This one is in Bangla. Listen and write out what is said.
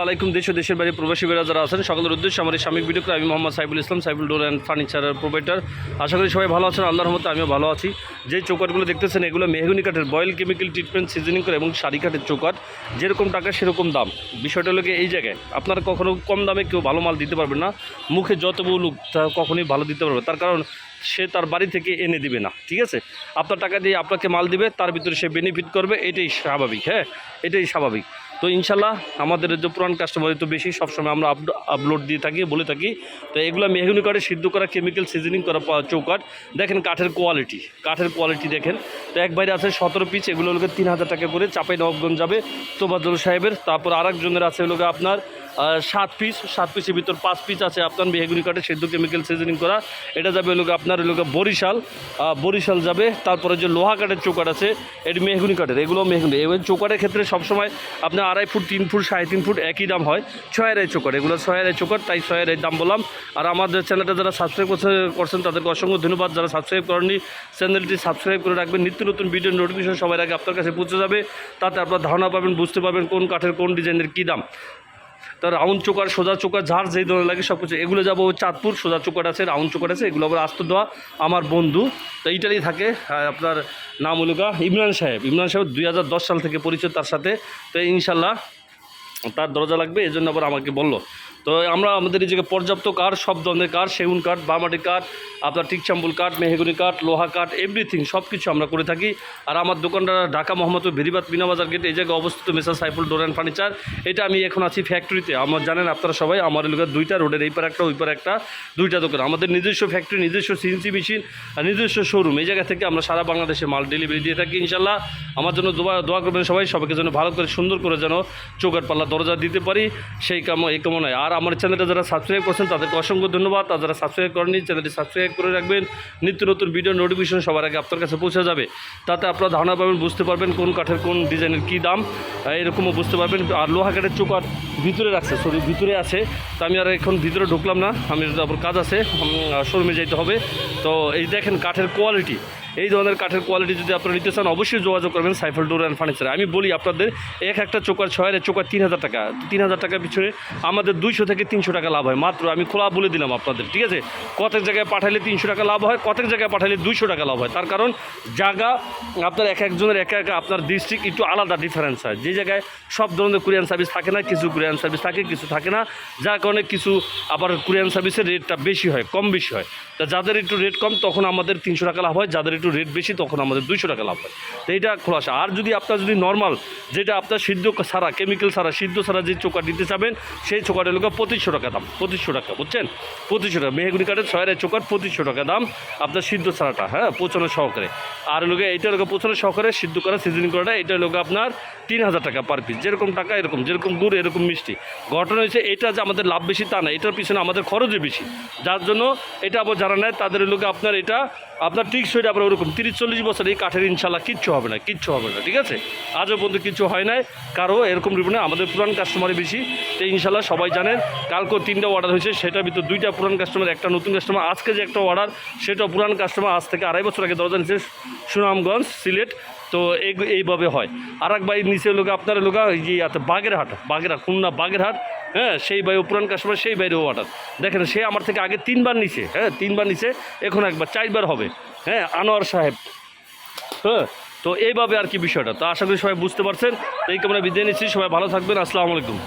আলাইকুম দেশ ও দেশের বাইরে প্রবাসী বেড়া যারা আছেন, সকলের উদ্দেশ্যে আমার এই স্বামী ভিডিও আমি মোহাম্মদ সাইবুল ইসলাম সাইবুল ডোর অ্যান্ড ফার্নিচারের প্রোভাইডার আশা করি সবাই ভালো আছেন, আল্লাহর মতো আমিও ভালো আছি। যে চৌকাটগুলো দেখতেছেন, এগুলো মেহগুনি কাঠের বয়েল কেমিক্যাল ট্রিটমেন্ট সিজনিং করে এবং শাড়ি কাঠের চৌকাট যেরকম টাকা, সেরকম দাম। বিষয়টা হলো এই জায়গায়, আপনারা কখনো কম দামে কেউ ভালো মাল দিতে পারবেন না। মুখে যত বলুক, তা কখনোই ভালো দিতে পারবে তার কারণ, সে তার বাড়ি থেকে এনে দিবে না, ঠিক আছে? আপনার টাকা দিয়ে আপনাকে মাল দিবে, তার ভিতরে সে বেনিফিট করবে, এটাই স্বাভাবিক হ্যাঁ? এটাই স্বাভাবিক। তো ইনশাল্লাহ আমাদের যে পুরান কাস্টমার তো বেশি সবসময় আমরা আপ- আপলোড দিয়ে থাকি, বলে থাকি। তো এগুলো মেহগুনি কাঠে সিদ্ধ করা কেমিক্যাল সিজনিং করা চৌকাঠ। দেখেন কাঠের কোয়ালিটি কাঠের কোয়ালিটি দেখেন। তো এক বাইরে আছে সতেরো পিস এগুলো লোকের তিন হাজার টাকা করে চাপাই নবগঞ্জ যাবে তোবাজল সাহেবের। তারপর আরেকজনের আছে এগুলোকে আপনার সাত পিস সাত পিসের ভিতর পাঁচ পিস আছে আপনার মেহগুনি কাঠে সেদ্ধ কেমিক্যাল সিজনিং করা। এটা যাবে হলো আপনার হলো বরিশাল। বরিশাল যাবে। তারপরে যে লোহা কাঠের চৌকাঠ আছে, এটি মেহগুনি কাঠের এগুলো মেহগুনি। এবার চৌকাঠের ক্ষেত্রে সবসময় আপনার আড়াই ফুট, তিন ফুট, সাড়ে তিন ফুট একই দাম হয়। ছয় আড়াই চৌকাঠ, এগুলো ছয় আড়াই চৌকাঠ, তাই ছয় আড়াই দাম বললাম। আর আমাদের চ্যানেলটা যারা সাবস্ক্রাইব করছে, করছেন, তাদেরকে অসংখ্য ধন্যবাদ। যারা সাবস্ক্রাইব করেননি চ্যানেলটি সাবস্ক্রাইব করে রাখবেন। নিত্য নতুন ভিডিও নোটিফিকেশন সবার আগে আপনার কাছে পৌঁছে যাবে। তাতে আপনার ধারণা পাবেন, বুঝতে পারবেন কোন কাঠের কোন ডিজাইনের কী দাম। তার রাউন্ড চোকার, সোজা চোকার ঝাড় যেই ধরনের লাগে সব কিছু। এগুলো যাব চাঁদপুর, সোজা চোকার আছে, রাউন্ড চোকার আছে, এগুলো আবার আস্ত দেওয়া আমার বন্ধু। তো এইটারই থাকে আপনার নাম হলুকা ইমরান সাহেব। ইমরান সাহেব দুই হাজার দশ সাল থেকে পরিচয় তার সাথে। তো ইনশাল্লাহ তার দরজা লাগবে এই জন্য আবার আমাকে বলল। তো আমরা আমাদের জায়গায় পর্যাপ্ত কাঠ সব ধরনের কাঠ সেগুন কাঠ বামাটি কাঠ আপনার টিকচাম্বুল কাঠ মেহেগুনি কাঠ লোহা কাঠ এভরিথিং সব কিছু আমরা করে থাকি। আর আমার দোকানটা ঢাকা মোহাম্মদপুর ভেরিবাদ বিনাবাজার গেট এই জায়গায় অবস্থিত মেসা সাইফুল ডোর অ্যান্ড ফার্নিচার। এটা আমি এখন আছি ফ্যাক্টরিতে আমার জানেন আপনারা সবাই, আমার এলাকার দুইটা রোডের এই পার একটা, ওই পার একটা, দুইটা দোকান। আমাদের নিজস্ব ফ্যাক্টরি নিজস্ব সিএনসি মেশিন আর নিজস্ব শোরুম এই জায়গা থেকে আমরা সারা বাংলাদেশে মাল ডেলিভারি দিয়ে থাকি ইনশাল্লাহ আমার জন্য দোয়া দোয়া করবেন সবাই, সবাইকে যেন ভালো করে সুন্দর করে যেন চোখের পাল্লা দরজা দিতে পারি। সেই কাম এই কামনায়। আর আমার চ্যানেলটা যারা সাবস্ক্রাইব করছেন, তাদেরকে অসংখ্য ধন্যবাদ। আর যারা সাবস্ক্রাইব করেনি চ্যানেলটি সাবস্ক্রাইব করে রাখবেন। নিত্য নতুন ভিডিও নোটিফিকেশন সবার আগে আপনার কাছে পৌঁছে যাবে। তাতে আপনারা ধারণা পাবেন, বুঝতে পারবেন কোন কাঠের কোন ডিজাইনের কী দাম। এরকমও বুঝতে পারবেন। আর লোহা কাঠের চোকার ভিতরে রাখছে সরি ভিতরে আছে। তো আমি আর এখন ভিতরে ঢুকলাম না। আমি তারপর কাজ আছে শোরুমে যেতে হবে। তো এই দেখেন কাঠের কোয়ালিটি এই ধরনের কাঠের কোয়ালিটি যদি আপনারা নিতে চান, অবশ্যই যোগাযোগ করবেন সাইফল ডোর অ্যান্ড ফার্নিচার। আমি বলি আপনাদের, এক একটা চোকার ছয়ের চোকার তিন হাজার টাকা। তিন হাজার টাকার পিছনে আমাদের দুইশো থেকে তিনশো টাকা লাভ হয়। মাত্র আমি খোলা বলে দিলাম আপনাদের, ঠিক আছে? কতক জায়গায় পাঠালে তিনশো টাকা লাভ হয়, কতক জায়গায় পাঠালে দুইশো টাকা লাভ হয়। তার কারণ জায়গা আপনার এক একজনের, এক এক আপনার ডিস্ট্রিক্ট একটু আলাদা ডিফারেন্স হয়। যে জায়গায় সব ধরনের কুরিয়ান সার্ভিস থাকে না, কিছু কুরিয়ান সার্ভিস থাকে, কিছু থাকে না। যার কারণে কিছু আবার কুরিয়ান সার্ভিসের রেটটা বেশি হয়, কম বেশি হয়। তা যাদের একটু রেট কম, তখন আমাদের তিনশো টাকা লাভ হয়, যাদের একটু রেট বেশি, তখন আমাদের দুইশো টাকা লাভ হয়। তো এইটা খোলাসা। আর যদি আপনার যদি নর্মাল যেটা আপনার সিদ্ধ সারা কেমিক্যাল ছাড়া সিদ্ধ সারা যে চোকা দিতে চাবেন, সেই চোকাটা লোক পঁচিশশো টাকা দাম, পঁচিশশো টাকা, বুঝছেন? পঁচিশশো টাকা। মেহগুনি কাঠের ছয়ের চোকার পঁচিশশো টাকা দাম আপনার সিদ্ধ ছাড়াটা হ্যাঁ? পোচনের সহকারে। আর লোকে এইটা লোক পোচনের সহকারে সিদ্ধ করা সিজনিং করাটা এটা লোক আপনার তিন হাজার টাকা পার পিস যেরকম টাকা, এরকম, যেরকম গুড়, এরকম মিষ্টি। ঘটনা হয়েছে, এটা যে আমাদের লাভ বেশি তা না, এটার পিছনে আমাদের খরচই বেশি। যার জন্য এটা আবার যারা নেয়, তাদের লোকে আপনার এটা, আপনার ঠিক সেটা আপনার ওরকম তিরিশ চল্লিশ বছর এই কাঠের ইনশাল্লাহ কিচ্ছু হবে না, কিচ্ছু হবে না, ঠিক আছে? আজও পর্যন্ত কিছু হয় নাই, কারও এরকম রিপোর্ট আমাদের পুরান কাস্টমারই বেশি। তো ইনশাল্লাহ সবাই জানেন, কালকেও তিনটা অর্ডার হয়েছে, সেটার ভিতর দুইটা পুরান কাস্টমার একটা নতুন কাস্টমার আজকে যে একটা অর্ডার সেটা পুরান কাস্টমার আজ থেকে আড়াই বছর আগে দরজা নিচ্ছে সুনামগঞ্জ, সিলেট, তো এই, এইভাবে হয়। আর এক ভাই নিচে লোক, আপনার লোক ইয়াতে বাগেরহাট বাগেরহাট, খুলনা, বাগেরহাট হ্যাঁ সেই ভাই পুরান কাস্টমার সেই বাইরেও অর্ডার দেখেন, সে আমার থেকে আগে তিনবার নিছে হ্যাঁ তিনবার নিছে, এখন একবার, চারবার হবে। হ্যাঁ আনোয়ার সাহেব। হ্যাঁ তো এইভাবে আর কি বিষয়টা। তো আশা করি সবাই বুঝতে পারছেন। এই কামনা বিদায় নিচ্ছি। সবাই ভালো থাকবেন। আসসালামু আলাইকুম।